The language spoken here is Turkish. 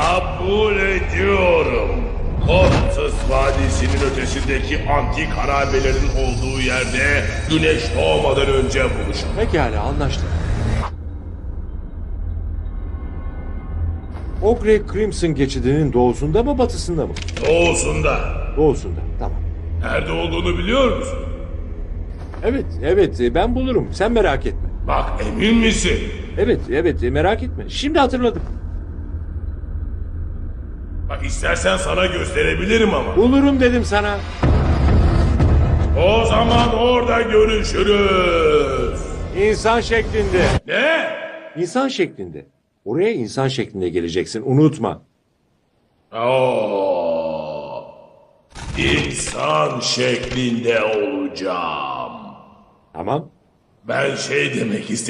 Kabul ediyorum. Korpsus Vadisi'nin ötesindeki antik harabelerin olduğu yerde güneş doğmadan önce buluşalım. Pekala anlaştık. Ogre Crimson geçidinin doğusunda mı batısında mı? Doğusunda. Doğusunda. Tamam. Nerede olduğunu biliyor musun? Evet, evet e, ben bulurum. Sen merak etme. Bak emin misin? Evet, evet e, merak etme. Şimdi hatırladım. Bak istersen sana gösterebilirim ama. Bulurum dedim sana. O zaman orada görüşürüz. İnsan şeklinde. Ne? İnsan şeklinde. Oraya insan şeklinde geleceksin. Unutma. Oo. İnsan şeklinde olacağım. Tamam. Ben şey demek istedim.